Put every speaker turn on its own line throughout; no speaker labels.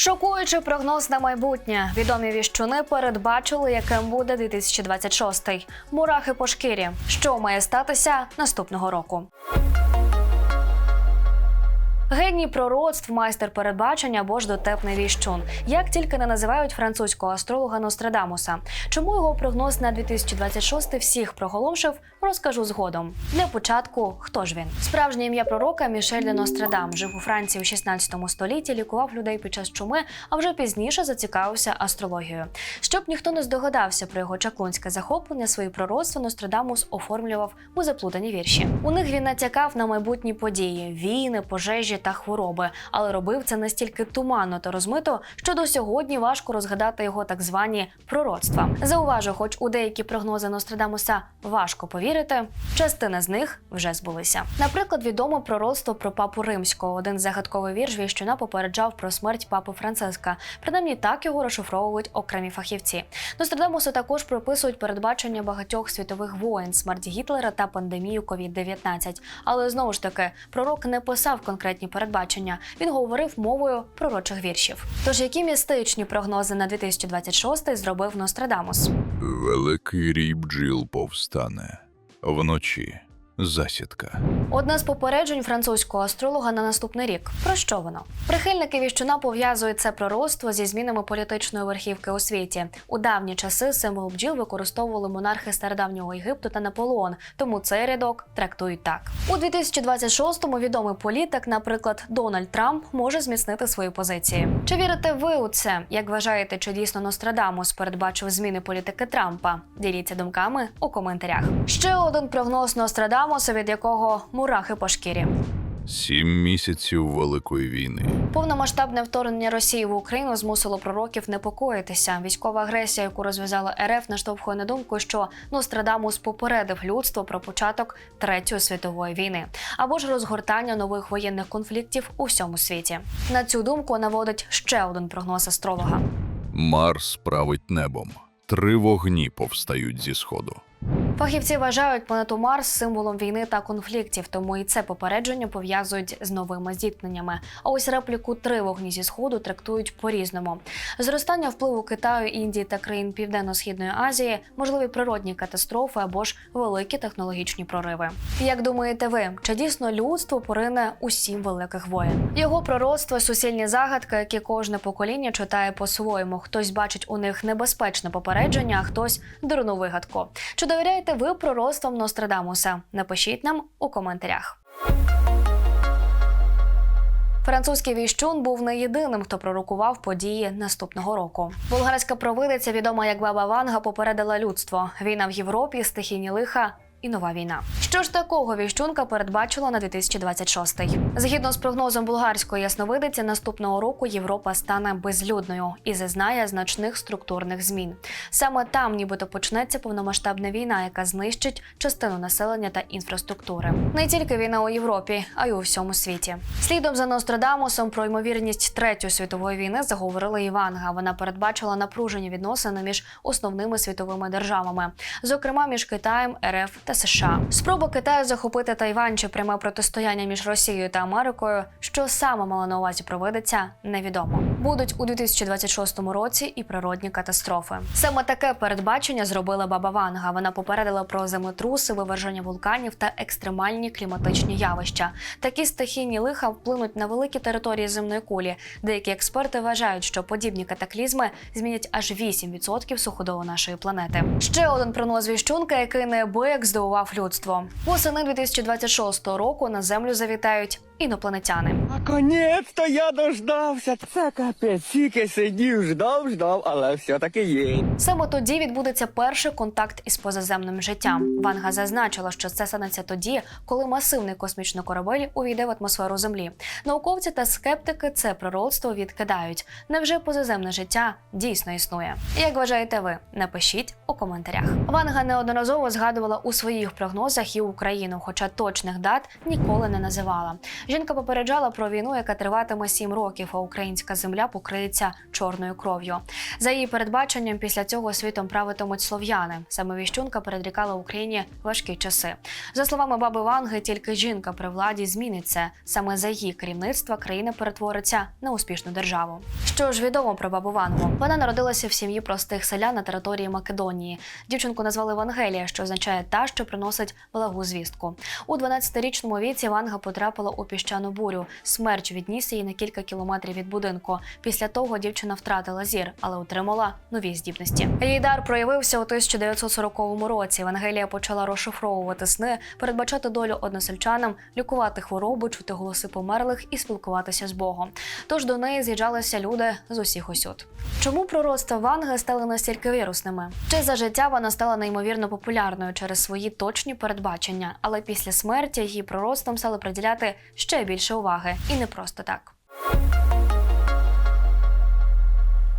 Шокуючий прогноз на майбутнє. Відомі віщуни передбачили, яким буде 2026. Мурахи по шкірі. Що має статися наступного року? Геній пророцтв, майстер передбачення або ж дотепний віщун. Як тільки не називають французького астролога Нострадамуса. Чому його прогноз на 2026 всіх проголошив, розкажу згодом. Для початку, хто ж він? Справжнє ім'я пророка Мішель де Нострадам жив у Франції у 16 столітті, лікував людей під час чуми, а вже пізніше зацікавився астрологією. Щоб ніхто не здогадався про його чаклунське захоплення, свої пророцтва Нострадамус оформлював у заплутані вірші. У них він натякав на майбутні події, війни, пожежі та хвороби, але робив це настільки туманно та розмито, що до сьогодні важко розгадати його так звані пророцтва. Зауважу, хоч у деякі прогнози Нострадамуса важко повірити, частина з них вже збулися. Наприклад, відомо пророцтво про папу римського. Один загадковий вірш віщуна попереджав про смерть папи Франциска. Принаймні так його розшифровують окремі фахівці. Нострадамусу також прописують передбачення багатьох світових воєн, смерть Гітлера та пандемію COVID-19. Але знову ж таки, пророк не писав конкретні передбачення. Він говорив мовою пророчих віршів. Тож які містичні прогнози на 2026 зробив Нострадамус?
Великий рій бджіл повстане. Вночі засідка.
Одне з попереджень французького астролога на наступний рік. Про що воно? Прихильники віщуна пов'язують це пророцтво зі змінами політичної верхівки у світі. У давні часи символ бджіл використовували монархи стародавнього Єгипту та Наполеон, тому цей рядок трактують так. У 2026-му відомий політик, наприклад, Дональд Трамп, може зміцнити свої позиції. Чи вірите ви у це? Як вважаєте, чи дійсно Нострадамус передбачив зміни політики Трампа? Діліться думками у коментарях. Ще один прогноз Нострадамуса, від якого мурахи по шкірі.
Сім місяців Великої війни.
Повномасштабне вторгнення Росії в Україну змусило пророків непокоїтися. Військова агресія, яку розв'язала РФ, наштовхує на думку, що Нострадамус попередив людство про початок третьої світової війни або ж розгортання нових воєнних конфліктів у всьому світі. На цю думку наводить ще один прогноз астролога.
Марс править небом. Три вогні повстають зі сходу.
Фахівці вважають планету Марс символом війни та конфліктів, тому і це попередження пов'язують з новими зіткненнями. А ось репліку три вогні зі сходу трактують по-різному. Зростання впливу Китаю, Індії та країн Південно-східної Азії, можливі природні катастрофи або ж великі технологічні прориви. Як думаєте ви, чи дійсно людство порине у сім великих воєн? Його пророцтво суцільні загадки, які кожне покоління читає по-своєму. Хтось бачить у них небезпечне попередження, а хтось дурну вигадку. Чи довіряєте ви пророцтвам Нострадамуса? Напишіть нам у коментарях. Французький віщун був не єдиним, хто пророкував події наступного року. Болгарська провидиця, відома як Баба Ванга, попередила людство: війна в Європі, стихійні лиха. І нова війна. Що ж такого віщунка передбачила на 2026? Згідно з прогнозом болгарської ясновидиці, наступного року Європа стане безлюдною і зазнає значних структурних змін. Саме там, нібито почнеться повномасштабна війна, яка знищить частину населення та інфраструктури. Не тільки війна у Європі, а й у всьому світі. Слідом за Нострадамусом про ймовірність третьої світової війни заговорила Іванга. Вона передбачила напружені відносини між основними світовими державами, зокрема між Китаєм, РФ та США. Спроба Китаю захопити Тайвань чи пряме протистояння між Росією та Америкою, що саме мала на увазі проведеться, невідомо. Будуть у 2026 році і природні катастрофи. Саме таке передбачення зробила Баба Ванга. Вона попередила про землетруси, виверження вулканів та екстремальні кліматичні явища. Такі стихійні лиха вплинуть на великі території земної кулі. Деякі експерти вважають, що подібні катаклізми змінять аж 8% суходолу нашої планети. Ще один прогноз віщунка, який неабияк здивував людство. Восени 2026 року на землю завітають інопланетяни.
Наконець-то я дождався. Це капець, тільки сидів, ждав, ждав, але все-таки є.
Саме тоді відбудеться перший контакт із позаземним життям. Ванга зазначила, що це станеться тоді, коли масивний космічний корабель увійде в атмосферу Землі. Науковці та скептики це пророцтво відкидають. Невже позаземне життя дійсно існує? Як вважаєте ви? Напишіть у коментарях. Ванга неодноразово згадувала у своїх прогнозах і Україну, хоча точних дат ніколи не називала. Жінка попереджала про війну, яка триватиме сім років, а українська земля покриється чорною кров'ю. За її передбаченням, після цього світом правитимуть слов'яни. Саме віщунка передрікала Україні важкі часи. За словами баби Ванги, тільки жінка при владі змінить це. Саме за її керівництва країна перетвориться на успішну державу. Що ж відомо про бабу Вангу? Вона народилася в сім'ї простих селян на території Македонії. Дівчинку назвали Вангелія, що означає та, що приносить благу звістку. У 12-річному віці Ванга потрапила у піщану бурю. Смерч відніс її на кілька кілометрів від будинку. Після того дівчина втратила зір, але отримала нові здібності. Її дар проявився у 1940 році. Вангелія почала розшифровувати сни, передбачати долю односельчанам, лікувати хворобу, чути голоси померлих і спілкуватися з Богом. Тож до неї з'їжджалися люди з усіх усюд. Чому пророцтва Ванги стали настільки вірусними? Чи за життя вона стала неймовірно популярною через свої точні передбачення, але після смерті її пророцтвам стали приділяти ще більше уваги, і не просто так.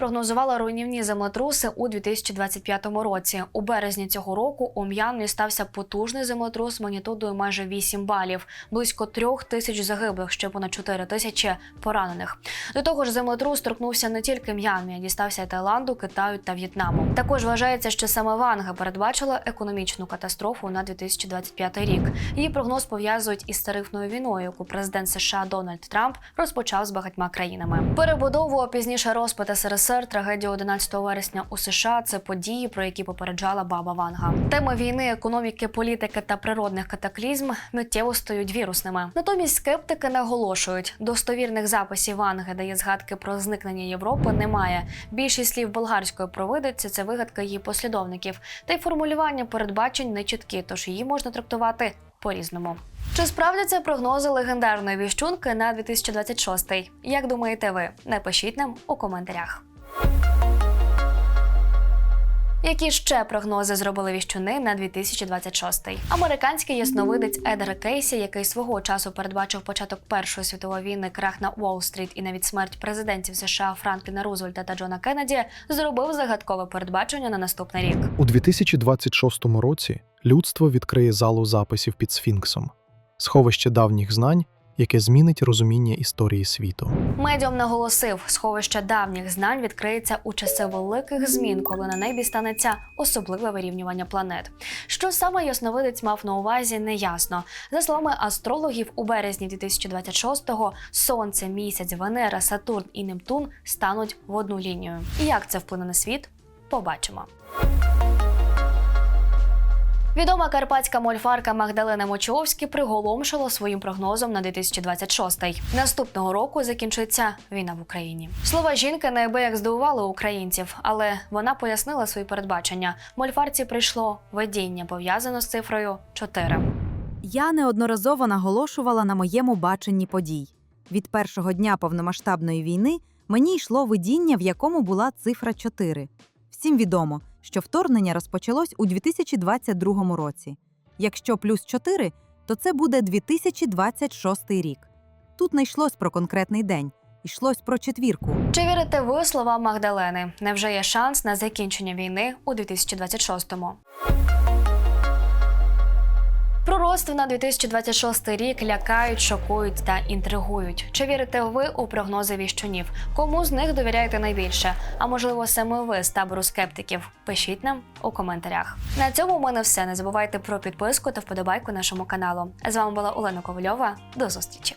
Прогнозувала руйнівні землетруси у 2025 році. У березні цього року у М'янмі стався потужний землетрус магнітудою майже 8 балів, близько трьох тисяч загиблих, ще понад 4 тисячі поранених. До того ж, землетрус торкнувся не тільки М'янмі, а дістався Таїланду, Китаю та В'єтнаму. Також вважається, що саме Ванга передбачила економічну катастрофу на 2025 рік. Її прогноз пов'язують із тарифною війною, яку президент США Дональд Трамп розпочав з багатьма країнами. Перебудову пізніше розпад СРСР, трагедія 11 вересня у США це події, про які попереджала баба Ванга. Теми війни, економіки, політики та природних катаклізм миттєво стають вірусними. Натомість скептики наголошують, достовірних записів Ванги, де є згадки про зникнення Європи, немає. Більшість слів болгарської провидиці це вигадка її послідовників, та й формулювання передбачень не чіткі, тож її можна трактувати по-різному. Чи справдяться прогнози легендарної віщунки на 2026? Як думаєте ви? Напишіть нам у коментарях. Які ще прогнози зробили віщуни на 2026? Американський ясновидець Едгар Кейсі, який свого часу передбачив початок Першої світової війни, крах на Уолл-стріт і навіть смерть президентів США Франкліна Рузвельта та Джона Кеннеді, зробив загадкове передбачення на наступний рік.
У 2026 році людство відкриє залу записів під Сфінксом, сховище давніх знань, яке змінить розуміння історії світу.
Медіум наголосив, сховище давніх знань відкриється у часи великих змін, коли на небі станеться особливе вирівнювання планет. Що саме ясновидець мав на увазі, неясно. За словами астрологів, у березні 2026-го Сонце, місяць, Венера, Сатурн і Нептун стануть в одну лінію. Як це вплине на світ? Побачимо. Відома карпатська мольфарка Магдалена Мочовські приголомшила своїм прогнозом на 2026. Наступного року закінчиться війна в Україні. Слова жінки неабияк здивували українців, але вона пояснила свої передбачення. Мольфарці прийшло видіння пов'язано з цифрою 4.
Я неодноразово наголошувала на моєму баченні подій. Від першого дня повномасштабної війни мені йшло видіння, в якому була цифра 4. Всім відомо, що вторгнення розпочалось у 2022 році. Якщо плюс 4, то це буде 2026 рік. Тут не йшлось про конкретний день, йшлось про четвірку.
Чи вірите ви словам Магдалени? Невже є шанс на закінчення війни у 2026-му? Пророцтва на 2026 рік лякають, шокують та інтригують. Чи вірите ви у прогнози віщунів? Кому з них довіряєте найбільше? А можливо, саме ви з табору скептиків? Пишіть нам у коментарях. На цьому в мене все. Не забувайте про підписку та вподобайку нашому каналу. З вами була Олена Ковальова. До зустрічі.